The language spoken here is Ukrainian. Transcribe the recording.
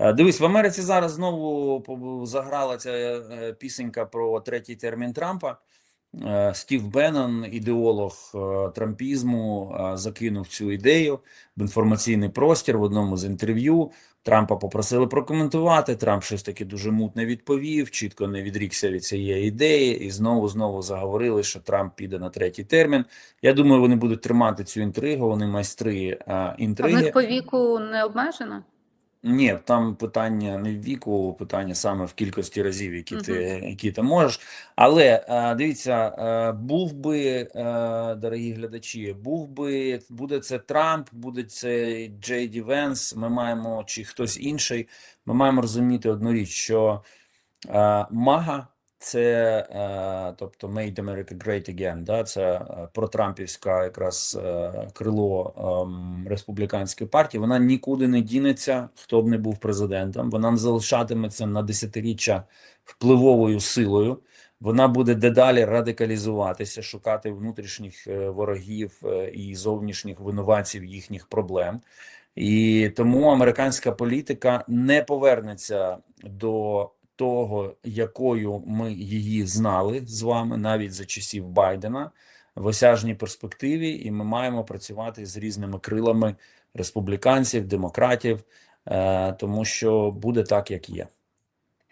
Е, Дивись, в Америці зараз знову заграла ця е, пісенька про третій термін Трампа. Е, Стів Беннон, ідеолог трампізму, закинув цю ідею в інформаційний простір в одному з інтерв'ю. Трампа попросили прокоментувати. Трамп щось таки дуже мутне відповів, чітко не відрікся від цієї ідеї, і знову знову заговорили, що Трамп піде на третій термін. Я думаю, вони будуть тримати цю інтригу. Вони майстри е, А в інтриги. них по віку не обмежено? Ні, там питання не в віку, питання саме в кількості разів, які ти, які ти можеш. Але е, дивіться, е, був би, е, дорогі глядачі, був би, буде це Трамп, буде це Джей Ді Венс, ми маємо, чи хтось інший, ми маємо розуміти одну річ, що Мага це, е, тобто Make America Great Again, да, це е, протрампівська якраз е, крило ем, республіканської партії, вона нікуди не дінеться, хто б не був президентом, вона залишатиметься на десятиріччя впливовою силою. Вона буде дедалі радикалізуватися, шукати внутрішніх ворогів і зовнішніх винуватців їхніх проблем. І тому американська політика не повернеться до того, якою ми її знали з вами, навіть за часів Байдена, в осяжній перспективі, і ми маємо працювати з різними крилами республіканців, демократів, е, тому що буде так, як є.